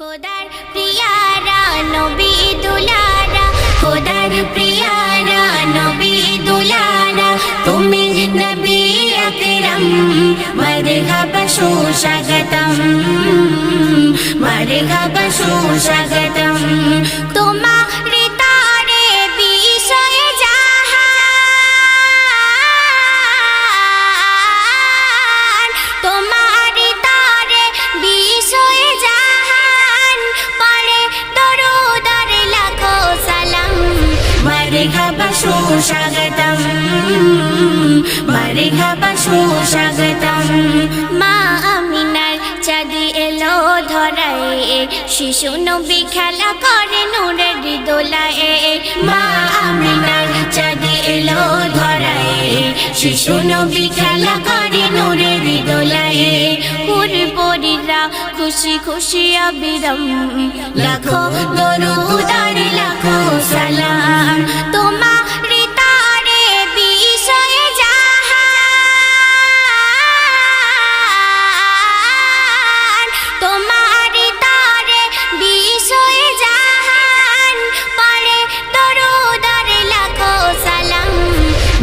খোদার প্রিয়ারা, নবী দুলারা, খোদার প্রিয়ারা, নবী দুলারা, তুমি নবী আকরাম, মারহাবা সুস্বাগতম মারহাবা সুস্বাগতম, তোমার সুস্বাগতম। মরহবা সুস্বাগতম। মা আমিনার চাঁদি এলো ধরায়, শিশু নবী খেলা করে নূরের দোলায়। মা আমিনার চাঁদি এলো ধরায়, শিশু নবী খেলা করে নূরের দোলায়। পুরপুরিরা খুশি খুশি অবিরম, লাখো দরুদার লাখো সালাম। তোমার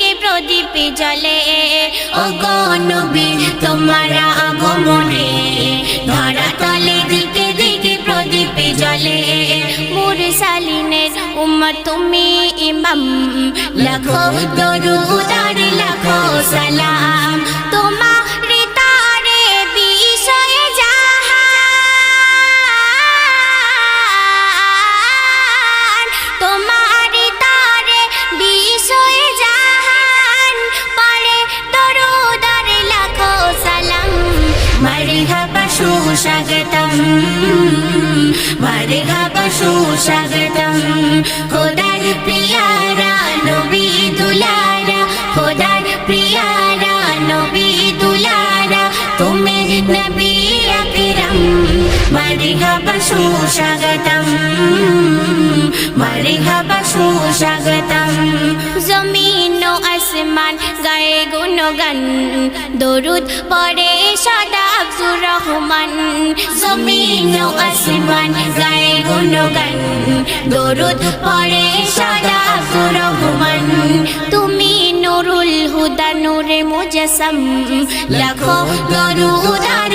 দিকে প্রদীপ জলে ও গো নবী, তোমারা আগমনে ধরা তলে দিকে দিকে প্রদীপ জ্বলে। মুরসালিনের উম্মত তুমি ইমাম। লাখো দরুদার লাখো সালাম। মরহবা সুস্বাগতম। খোদার প্রিয়ারা, নবী দুলারা, খোদার প্রিয়ারা, নবী দুলারা তুমি নবী আকরাম। মরহবা সুস্বাগতম। মরহবা সুস্বাগতম। জমিন ও আসমান গায়ে গুণগান। দরুদ পড়ে সদা আব্দুর রহমান। জমিন ও আসমান গায়ে গুণগান দরুদ পড়ে সাদা আব্দুর রহমান তুমি নুরুল হুদা, নূরে মুজাসম। লাখো দরুদ আর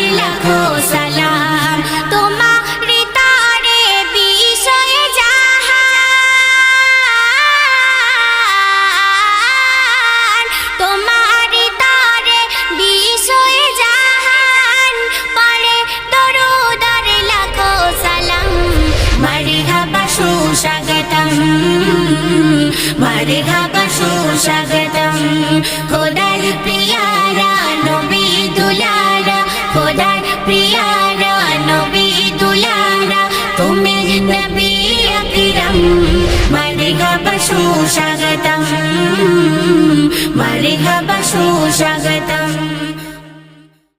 মরহবা সুস্বাগতম খোদার প্রিয়ারা, নবী দুলারা, খোদার প্রিয়ারা, নবী দুলারা, তুমি নবী আকরাম। মরহবা সুস্বাগতম মরহবা